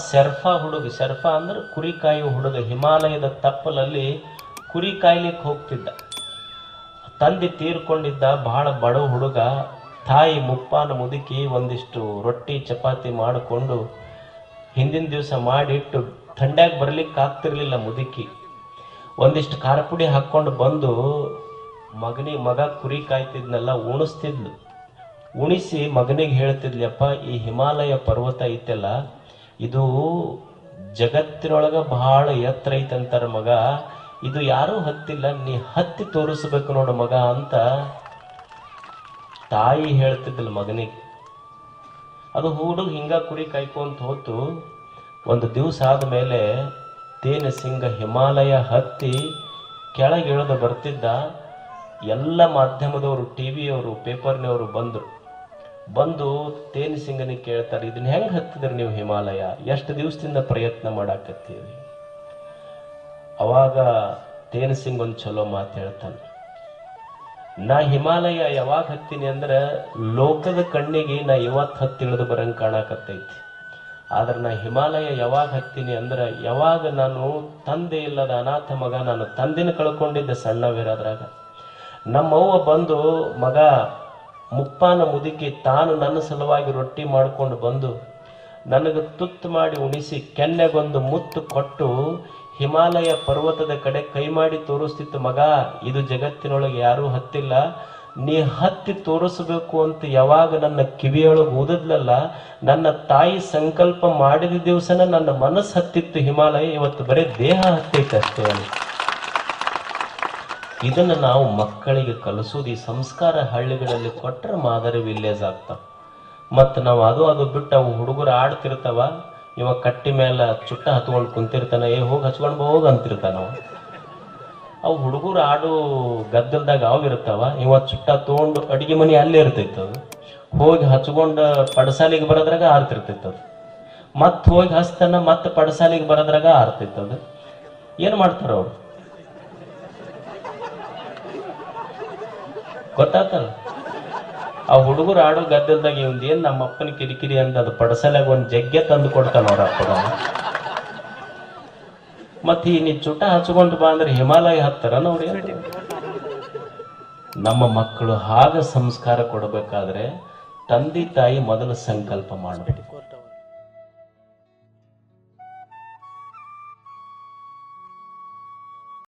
ಶರ್ಫಾ ಹುಡುಗ, ಶರ್ಫಾ ಅಂದ್ರೆ ಕುರಿ ಹುಡುಗ. ಹಿಮಾಲಯದ ತಪ್ಪಲಲ್ಲಿ ಕುರಿ ಕಾಯ್ಲಿಕ್ಕೆ ಹೋಗ್ತಿದ್ದ. ತಂದೆ ತೀರ್ಕೊಂಡಿದ್ದ ಬಹಳ ಬಡ ಹುಡುಗ, ತಾಯಿ ಮುಪ್ಪಾನ ಮುದುಕಿ ಒಂದಿಷ್ಟು ರೊಟ್ಟಿ, ಚಪಾತಿ ಮಾಡಿಕೊಂಡು ಹಿಂದಿನ ದಿವಸ ಮಾಡಿಟ್ಟು ಥಂಡ್ಯಾಗ ಬರ್ಲಿಕ್ಕೆ ಆಗ್ತಿರ್ಲಿಲ್ಲ ಮುದುಕಿ. ಒಂದಿಷ್ಟು ಖಾರ ಪುಡಿ ಹಾಕ್ಕೊಂಡು ಬಂದು ಮಗನಿ ಮಗ ಕುರಿ ಕಾಯ್ತಿದ್ನೆಲ್ಲ, ಉಣಿಸ್ತಿದ್ಲು. ಉಣಿಸಿ ಮಗನಿಗೆ ಹೇಳ್ತಿದ್ಲಪ್ಪ ಈ ಹಿಮಾಲಯ ಪರ್ವತ ಐತೆಲ್ಲ ಇದು ಜಗತ್ತಿನೊಳಗ ಬಹಳ ಎತ್ತರ ಐತಂತಾರ ಮಗ. ಇದು ಯಾರೂ ಹತ್ತಿಲ್ಲ, ನೀ ಹತ್ತಿ ತೋರಿಸ್ಬೇಕು ನೋಡು ಮಗ ಅಂತ ತಾಯಿ ಹೇಳ್ತಿದ್ದಿಲ್ಲ ಮಗನಿಗೆ. ಅದು ಹುಡುಗ ಹಿಂಗ ಕುರಿ ಕಾಯ್ಕೊಂತ ಹೋತು. ಒಂದು ದಿವಸ ಆದಮೇಲೆ ತೇನ ಸಿಂಗ ಹಿಮಾಲಯ ಹತ್ತಿ ಕೆಳಗೆ ಇಳಿದು ಬರ್ತಿದ್ದ. ಎಲ್ಲ ಮಾಧ್ಯಮದವರು ಟಿ ವಿಯವರು ಪೇಪರ್ನವರು ಬಂದರು. ಬಂದು ತೇನ್ ಸಿಂಗನಿಗೆ ಕೇಳ್ತಾರೆ ಇದನ್ನ ಹೆಂಗೆ ಹತ್ತಿದ್ರಿ ನೀವು ಹಿಮಾಲಯ? ಎಷ್ಟು ದಿವಸದಿಂದ ಪ್ರಯತ್ನ ಮಾಡಾಕತ್ತೀರಿ? ಅವಾಗ ತೇನ್ ಸಿಂಗ್ ಒಂದು ಚಲೋ ಮಾತು ಹೇಳ್ತಾನೆ, ನಾ ಹಿಮಾಲಯ ಯಾವಾಗ ಹತ್ತೀನಿ ಅಂದ್ರೆ ಲೋಕದ ಕಣ್ಣಿಗೆ ನಾ ಇವತ್ತು ಹತ್ತಿ ಇಳಿದು ಬರಂಗ್ ಕಾಣಕತ್ತೈತಿ. ಆದ್ರೆ ನಾ ಹಿಮಾಲಯ ಯಾವಾಗ ಹತ್ತೀನಿ ಅಂದ್ರೆ ಯಾವಾಗ ನಾನು ತಂದೆ ಇಲ್ಲದ ಅನಾಥ ಮಗ ನಾನು ತಂದೆನ ಕಳ್ಕೊಂಡಿದ್ದೆ ಸಣ್ಣವಿರೋದ್ರಾಗ. ನಮ್ಮವ್ವ ಬಂದು, ಮಗ ಮುಪ್ಪಾನ ಮುದುಕಿ ತಾನು ನನ್ನ ಸಲುವಾಗಿ ರೊಟ್ಟಿ ಮಾಡ್ಕೊಂಡು ಬಂದು ನನಗೆ ತುತ್ತು ಮಾಡಿ ಉಣಿಸಿ ಕೆನ್ನೆಗೊಂದು ಮುತ್ತು ಕೊಟ್ಟು ಹಿಮಾಲಯ ಪರ್ವತದ ಕಡೆ ಕೈ ಮಾಡಿ ತೋರಿಸ್ತಿತ್ತು, ಮಗ, ಇದು ಜಗತ್ತಿನೊಳಗೆ ಯಾರೂ ಹತ್ತಿಲ್ಲ. ನೀ ಹತ್ತಿ ತೋರಿಸ್ಬೇಕು ಅಂತ ಯಾವಾಗ ನನ್ನ ಕಿವಿಯೊಳಗೆ ಊದದ್ಲಲ್ಲ, ನನ್ನ ತಾಯಿ ಸಂಕಲ್ಪ ಮಾಡಿದ ದಿವಸನ ನನ್ನ ಮನಸ್ಸು ಹತ್ತಿತ್ತು ಹಿಮಾಲಯ. ಇವತ್ತು ಬರೀ ದೇಹ ಹತ್ತೈತೆ ಅಷ್ಟೇ ಇದನ್ನು ನಾವು ಮಕ್ಕಳಿಗೆ ಕಲಿಸೋದು, ಈ ಸಂಸ್ಕಾರ ಹಳ್ಳಿಗಳಲ್ಲಿ ಕೊಟ್ಟರೆ ಮಾದರಿ ವಿಲೇಜ್ ಆಗ್ತಾವ. ಮತ್ತು ನಾವು ಅದು ಅದು ಬಿಟ್ಟು ಅವು ಹುಡುಗರು ಆಡ್ತಿರ್ತಾವ, ಇವ ಕಟ್ಟಿ ಮೇಲೆ ಚುಟ್ಟ ಹತ್ಕೊಂಡು ಕುಂತಿರ್ತಾನೆ, ಏ ಹೋಗಿ ಹಚ್ಕೊಂಡು ಹೋಗಿ ಅಂತಿರ್ತಾನ ಅವ. ಹುಡುಗರು ಆಡು ಗದ್ದಲ್ದಾಗ ಅವು ಇರ್ತಾವ, ಇವ ಚುಟ್ಟ ತೊಗೊಂಡು ಅಡಿಗೆ ಮನೆ ಅಲ್ಲೇ ಅದು. ಹೋಗಿ ಹಚ್ಕೊಂಡು ಪಡಸಾಲಿಗೆ ಬರೋದ್ರಾಗ ಅದು. ಮತ್ತೆ ಹೋಗಿ ಹಚ್ತಾನ, ಮತ್ತೆ ಪಡಸಾಲಿಗೆ ಬರೋದ್ರಾಗ ಅದು. ಏನು ಮಾಡ್ತಾರ ಅವ್ರು? ಗೊತ್ತಾತಲ್ಲ? ಆ ಹುಡುಗರು ಆಡೋ ಗದ್ದಲ್ದಾಗ ಇವಂದು ಏನ್ ನಮ್ಮ ಅಪ್ಪನ ಕಿರಿಕಿರಿ ಅಂತ ಅದು ಪಡಸಲಾಗ ಒಂದ್ ಜಗ್ಗೆ ತಂದು ಕೊಡ್ತಾನೆ ಅವ್ರ ಅಪ್ಪ ಮತ್ ಈ ನೀ ಚುಟ ಹಚ್ಕೊಂಡು ಬಾ ಅಂದ್ರೆ ಹಿಮಾಲಯ ಹತ್ತರ ನೋಡಿ ನಮ್ಮ ಮಕ್ಕಳು ಹಾಗ ಸಂಸ್ಕಾರ ಕೊಡಬೇಕಾದ್ರೆ ತಂದೆ ತಾಯಿ ಮೊದಲು ಸಂಕಲ್ಪ ಮಾಡಬೇಕು